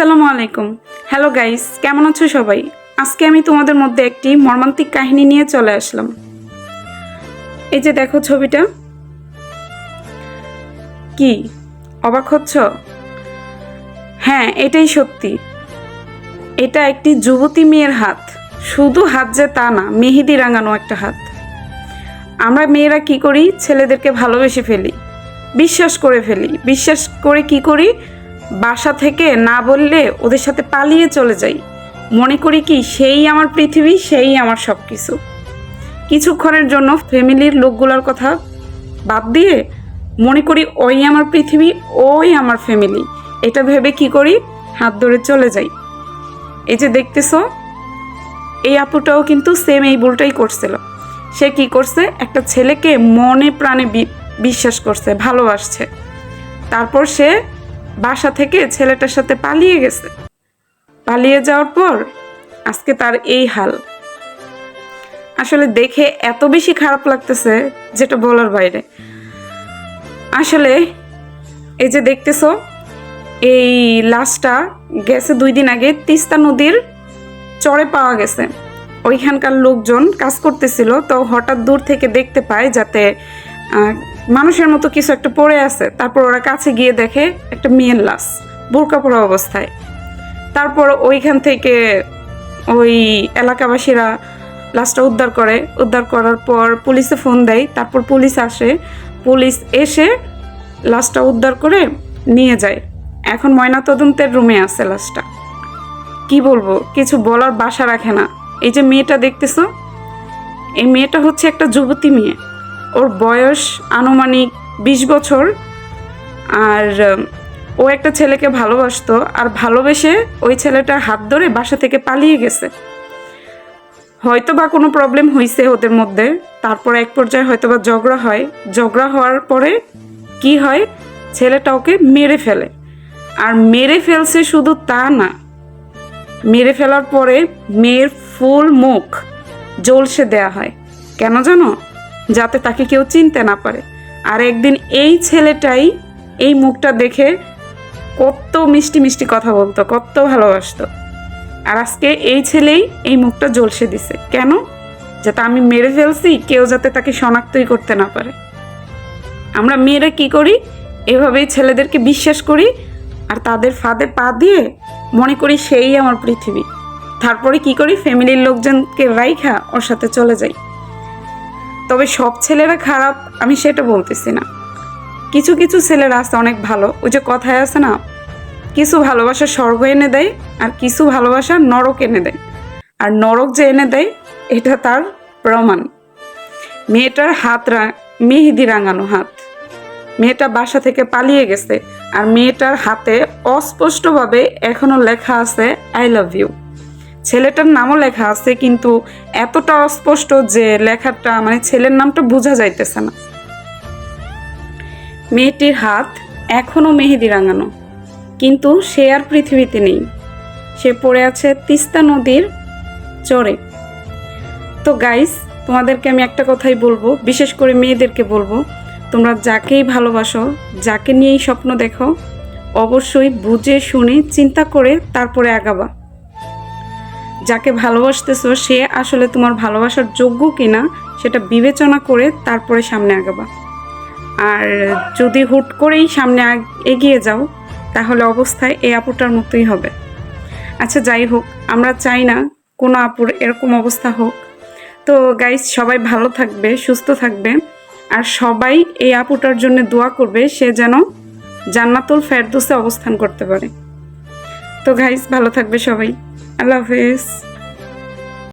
আসসালামু আলাইকুম। Hello guys কেমন আছো সবাই? আজকে আমি তোমাদের মধ্যে একটি মর্মান্তিক কাহিনী নিয়ে চলে আসলাম। এই যে দেখো ছবিটা। কি? অবাক হচ্ছ? হ্যাঁ এটাই সত্যি। এটা একটি যুবতী মেয়ের হাত। শুধু হাত যে তা না, মেহেদি রাঙানো একটা হাত। আমরা মেয়েরা কি করি? ছেলেদেরকে ভালোবেসে ফেলি। বিশ্বাস করে ফেলি। বিশ্বাস করে কি করি? বাসা থেকে না বললে ওদের সাথে পালিয়ে চলে যাই। মনে করি কি, সেই আমার পৃথিবী, সেই আমার সব কিছু কিছুক্ষণের জন্য ফ্যামিলির লোকগুলোর কথা বাদ দিয়ে মনে করি ওই আমার পৃথিবী, ওই আমার ফ্যামিলি। এটা ভেবে কি করি? হাত ধরে চলে যাই। এই যে দেখতেছো, এই আপুটাও কিন্তু সেম এই ভুলটাই করছিল। সে কি করছে? একটা ছেলেকে মনে প্রাণে বিশ্বাস করছে, ভালোবাসছে। তারপর সে বাসা থেকে ছেলেটার সাথে পালিয়ে গেছে। পালিয়ে যাওয়ার পর আজকে তার এই হাল। আসলে দেখে এত বেশি খারাপ লাগতেছে যেটা বলার বাইরে। আসলে এই যে দেখতেছো, এই লাশটা গেছে দুই দিন আগে তিস্তা নদীর চরে পাওয়া গেছে। ওইখানকার লোকজন কাজ করতেছিল, তো হঠাৎ দূর থেকে দেখতে পায় যাতে মানুষের মতো কিছু একটা পড়ে আছে, তারপর ওরা কাছে গিয়ে দেখে একটা মেয়ের লাশ, বোরকা পরা অবস্থায়। তারপর ওইখান থেকে ওই এলাকাবাসীরা লাশটা উদ্ধার করে। উদ্ধার করার পর পুলিশে ফোন দেয়, তারপর পুলিশ আসে। পুলিশ এসে লাশটা উদ্ধার করে নিয়ে যায়। এখন ময়নাতদন্তের রুমে আছে লাশটা। কি বলব, কিছু বলার বাসা রাখে না। এই যে মেয়েটা দেখতেছো, এই মেয়েটা হচ্ছে একটা যুবতী মেয়ে। ওর বয়স আনুমানিক বিশ বছর। আর, ও একটা ছেলেকে ভালোবাসতো আর ভালোবেসে ওই ছেলেটার হাত ধরে বাসা থেকে পালিয়ে গেছে। হয়তো বা কোনো প্রবলেম হয়েছে ওদের মধ্যে। তারপর এক পর্যায়ে হয়তো বা ঝগড়া হয়। ঝগড়া হওয়ার পরে কি হয়? ছেলেটা ওকে মেরে ফেলে। আর মেরে ফেলছে শুধু তা না, মেরে ফেলার পরে মেয়ের ফুল মুখ জলসে দেয়া হয়। কেন জানো? যাতে তাকে কেউ চিনতে না পারে। আর একদিন এই ছেলেটাই এই মুখটা দেখে কত মিষ্টি মিষ্টি কথা বলতো, কত ভালোবাসতো। আর আজকে এই ছেলেই এই মুখটা জলসে দিছে। কেন? যাতে আমি মেরে ফেলছি, কেউ যাতে তাকে শনাক্তই করতে না পারে। আমরা মেয়েরা কি করি? এভাবেই ছেলেদেরকে বিশ্বাস করি, আর তাদের ফাঁদে পা দিয়ে মনে করি সেই আমার পৃথিবী। তারপরে কি করি? ফ্যামিলির লোকজনকে রাইখা ওর সাথে চলে যাই। তবে সব ছেলেরা খারাপ, আমি সেটা বলতেছি না। কিছু কিছু ছেলেরা আছে অনেক ভালো, ওই যে কথায় আছে না, কিছু ভালোবাসা স্বর্গ এনে দেয় আর কিছু ভালোবাসা নরক এনে দেয়। আর নরক যে এনে দেয়, এটা তার প্রমাণ। মেয়েটার হাত রা, মেহেদি রাঙানো হাত। মেয়েটা বাসা থেকে পালিয়ে গেছে, আর মেয়েটার হাতে অস্পষ্টভাবে এখনও লেখা আছে আই লাভ ইউ ছেলেটার নামও লেখা আছে, কিন্তু এতটা অস্পষ্ট যে লেখাটা মানে ছেলের নামটা বোঝা যাইতেছে না। মেয়েটির হাত এখনও মেহেদি রাঙানো, কিন্তু সে আর পৃথিবীতে নেই। সে পড়ে আছে তিস্তা নদীর চরে। তো গাইস তোমাদেরকে আমি একটা কথাই বলব, বিশেষ করে মেয়েদেরকে বলব, তোমরা যাকেই ভালোবাসো, যাকে নিয়েই স্বপ্ন দেখো, অবশ্যই বুঝে, শুনে, চিন্তা করে তারপরে আগাবা। যাকে ভালোবাসতেছো, সে আসলে তোমার ভালোবাসার যোগ্য কিনা সেটা বিবেচনা করে তারপরে সামনে আগাবা। আর যদি হুট করেই সামনে এগিয়ে যাও, তাহলে অবস্থায় এই আপুটার মতোই হবে। আচ্ছা যাই হোক, আমরা চাই না কোনো আপুর এরকম অবস্থা হোক। তো গাইস সবাই ভালো থাকবে, সুস্থ থাকবে। আর সবাই এই আপুটার জন্য দোয়া করবে, সে যেন জান্নাতুল ফেরদৌসে অবস্থান করতে পারে। তো গাইস ভালো থাকবে সবাই। আল্লাহ হাফেজ।